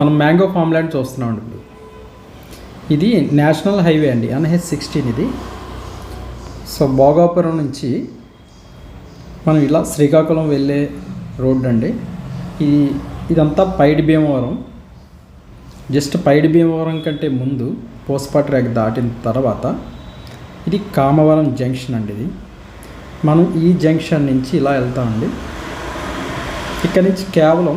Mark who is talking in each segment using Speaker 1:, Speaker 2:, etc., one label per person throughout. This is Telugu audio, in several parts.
Speaker 1: మనం మ్యాంగో ఫామ్లాండ్ చూస్తున్నాం ఇప్పుడు ఇది నేషనల్ హైవే అండి. ఎన్హెచ్ సిక్స్టీన్ ఇది. సో భోగాపురం నుంచి మనం ఇలా శ్రీకాకుళం వెళ్ళే రోడ్ అండి. ఇది ఇదంతా పైడి భీమవరం. జస్ట్ పైడి భీమవరం కంటే ముందు పోస్పాట్ ర్యాక్ దాటిన తర్వాత ఇది కామవరం జంక్షన్ అండి ఇది. మనం ఈ జంక్షన్ నుంచి ఇలా వెళ్తామండి. ఇక్కడ నుంచి కేవలం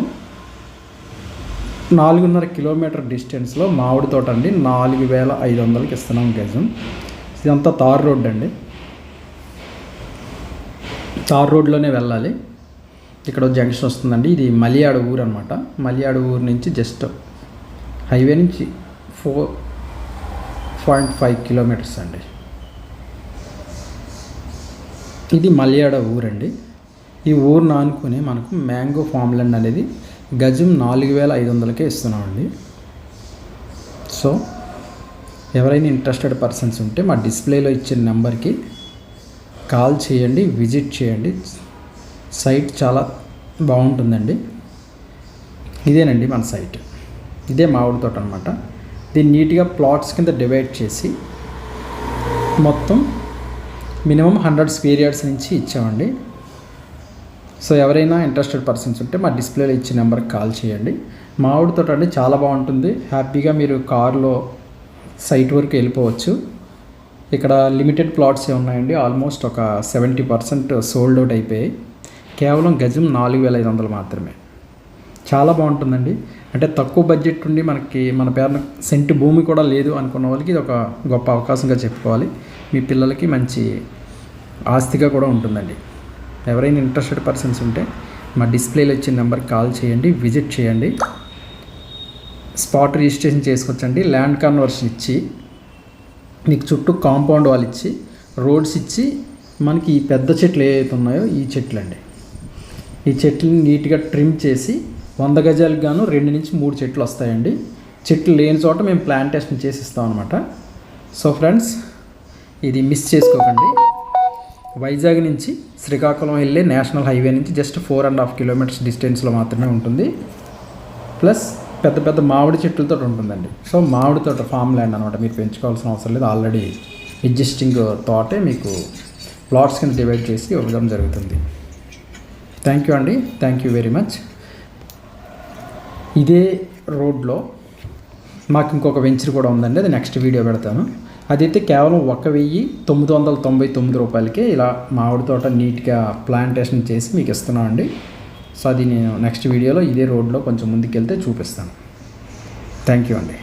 Speaker 1: నాలుగున్నర కిలోమీటర్ డిస్టెన్స్లో మామిడి తోట అండి. నాలుగు వేల ఐదు వందలకి ఇస్తున్నాం గజం. ఇదంతా తార్ రోడ్ అండి. తార్ రోడ్లోనే వెళ్ళాలి. ఇక్కడ జంక్షన్ వస్తుందండి. ఇది మలియాడు ఊరు అనమాట మలియాడు ఊరు నుంచి జస్ట్ హైవే నుంచి ఫోర్ పాయింట్ ఫైవ్ కిలోమీటర్స్ అండి. ఇది మలియాడ ఊరండి. ఈ ఊరు ఆనుకుని మనకు మ్యాంగో ఫామ్లండ్ ల్యాండ్ అనేది గజం నాలుగు వేల ఐదు వందలకే ఇస్తున్నామండి. సో ఎవరైనా ఇంట్రెస్టెడ్ పర్సన్స్ ఉంటే మా డిస్ప్లేలో ఇచ్చిన నెంబర్కి కాల్ చేయండి విజిట్ చేయండి. సైట్ చాలా బాగుంటుందండి. ఇదేనండి మన సైట్. ఇదే మామిడి తోట అనమాట దీన్ని నీట్గా ప్లాట్స్ కింద డివైడ్ చేసి మొత్తం మినిమం హండ్రెడ్ స్క్వేర్ యార్డ్స్ నుంచి ఇచ్చామండి. సో ఎవరైనా ఇంట్రెస్టెడ్ పర్సన్స్ ఉంటే మా డిస్ప్లేలో ఇచ్చే నెంబర్కి కాల్ చేయండి. మామిడి అంటే అండి చాలా బాగుంటుంది. హ్యాపీగా మీరు కారులో సైట్ వరకు వెళ్ళిపోవచ్చు. ఇక్కడ లిమిటెడ్ ప్లాట్స్ ఉన్నాయండి ఆల్మోస్ట్ ఒక సెవెంటీ పర్సెంట్ సోల్డ్ అవుట్ అయిపోయాయి. కేవలం గజం నాలుగు వేల ఐదు వందలు మాత్రమే. చాలా బాగుంటుందండి. అంటే తక్కువ బడ్జెట్ ఉండి మనకి మన పేరున సెంటు భూమి కూడా లేదు అనుకున్న వాళ్ళకి ఇది ఒక గొప్ప అవకాశంగా చెప్పుకోవాలి. మీ పిల్లలకి మంచి ఆస్తిగా కూడా ఉంటుందండి. ఎవరైనా ఇంట్రెస్టెడ్ పర్సన్స్ ఉంటే మా డిస్ప్లేలో ఇచ్చిన నెంబర్కి కాల్ చేయండి విజిట్ చేయండి. స్పాట్ రిజిస్ట్రేషన్ చేసుకోవచ్చండి. ల్యాండ్ కన్వర్షన్ ఇచ్చి మీకు చుట్టూ కాంపౌండ్ వాళ్ళు ఇచ్చి రోడ్స్ ఇచ్చి మనకి ఈ పెద్ద చెట్లు ఏవైతే ఉన్నాయో ఈ చెట్లు అండి ఈ చెట్లని నీట్గా ట్రిమ్ చేసి వంద గజాలకు గాను రెండు నుంచి మూడు చెట్లు వస్తాయండి. చెట్లు లేని చోట మేము ప్లాంటేషన్ చేసి ఇస్తాం అనమాట సో ఫ్రెండ్స్ ఇది మిస్ చేసుకోకండి. వైజాగ్ నుంచి శ్రీకాకుళం వెళ్ళే నేషనల్ హైవే నుంచి just four and half kilometres డిస్టెన్స్లో మాత్రమే ఉంటుంది. ప్లస్ పెద్ద పెద్ద మామిడి చెట్లతో ఉంటుందండి. సో మామిడి తోట ఫామ్ ల్యాండ్ అనమాట మీరు పెంచుకోవాల్సిన అవసరం లేదు. ఆల్రెడీ ఎగ్జిస్టింగ్ తోటే మీకు ప్లాట్స్ కింద డివైడ్ చేసి ఇవ్వడం జరుగుతుంది. థ్యాంక్ యూ అండి. థ్యాంక్ యూ వెరీ మచ్ ఇదే రోడ్లో మాకు ఇంకొక వెంచర్ కూడా ఉందండి. అది నెక్స్ట్ వీడియో పెడతాను. అదైతే కేవలం ఒక వెయ్యి తొమ్మిది వందల తొంభై తొమ్మిది రూపాయలకే ఇలా మామిడి తోట నీట్గా ప్లాంటేషన్ చేసి మీకు ఇస్తున్నామండి. సో అది నేను నెక్స్ట్ వీడియోలో ఇదే రోడ్లో కొంచెం ముందుకెళ్తే చూపిస్తాను. థ్యాంక్ యూ అండి.